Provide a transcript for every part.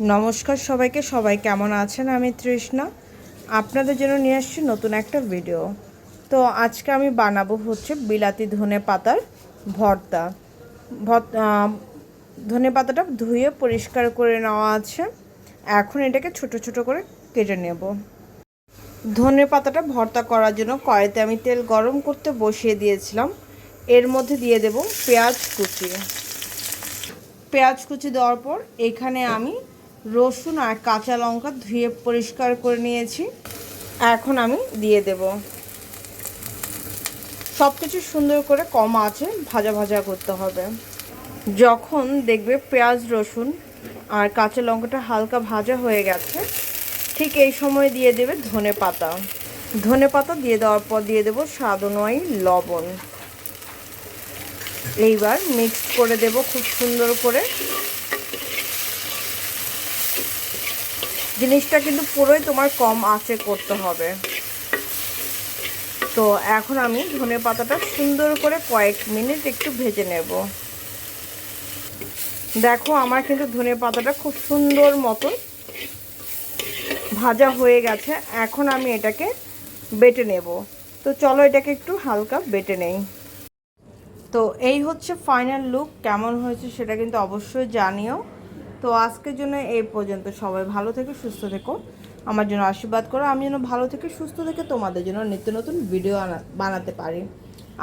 নমস্কার সবাইকে। সবাই কেমন আছেন? আমি তৃষ্ণা। আপনাদের জন্য নিয়ে আসছি নতুন একটা ভিডিও তো আজকে আমি বানাবো হচ্ছে বিলাতি ধনে পাতার ভর্তা। ধনে পাতাটা ধুয়ে পরিষ্কার করে নেওয়া আছে। এখন এটাকে ছোট ছোট করে কেটে নেব। ধনে পাতাটা ভর্তা করার জন্য কড়াইতে আমি তেল গরম করতে বসিয়ে দিয়েছিলাম। এর মধ্যে দিয়ে দেব পেঁয়াজ কুচি। পেঁয়াজ কুচি দেওয়ার পর এখানে আমি রসুন আর কাঁচা লঙ্কা ধুয়ে পরিষ্কার করে নিয়েছি। এখন আমি দিয়ে দেব। সব কিছু সুন্দর করে কম আছে ভাজা ভাজা করতে হবে। যখন দেখবে পেঁয়াজ, রসুন আর কাঁচা লঙ্কাটা হালকা ভাজা হয়ে গেছে, ঠিক এই সময় দিয়ে দেবে ধনে পাতা। ধনে পাতা দিয়ে দেওয়ার পর দিয়ে দেবো স্বাদ অনুযায়ী লবণ। এইবার মিক্স করে দেব খুব সুন্দর করে। জিনিসটা কিন্তু পুরোই তোমার কম আঁচে করতে হবে। তো এখন আমি ধনে পাতাটা সুন্দর করে কয়েক মিনিট একটু ভেজে নেব। দেখো আমার কিন্তু ধনে পাতাটা খুব সুন্দর মতন ভাজা হয়ে গেছে। এখন আমি এটাকে বেটে নেব। তো চলো এটাকে একটু হালকা বেটে নেই। তো এই হচ্ছে ফাইনাল লুক কেমন হয়েছে সেটা কিন্তু অবশ্যই জানিও। তো আজকের জন্য এই পর্যন্ত। সবাই ভালো থেকে, সুস্থ থেকো। আমার জন্য আশীর্বাদ করো। আমি যেন ভালো থেকে সুস্থ থেকে তোমাদের জন্য নিত্য নতুন ভিডিও বানাতে পারি।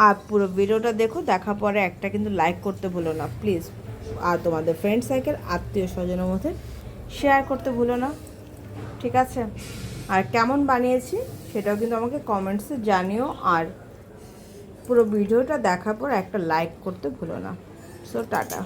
আর পুরো ভিডিওটা দেখো, দেখার পরে একটা কিন্তু লাইক করতে ভুলো না। প্লিজ আর তোমাদের ফ্রেন্ড সাইকেল আত্মীয় স্বজনের মধ্যে শেয়ার করতে ভুলো না। ঠিক আছে? আর কেমন বানিয়েছি, সেটাও কিন্তু আমাকে কমেন্টসে জানিও। আর পুরো ভিডিওটা দেখার পর একটা লাইক করতে ভুলো না। So tata.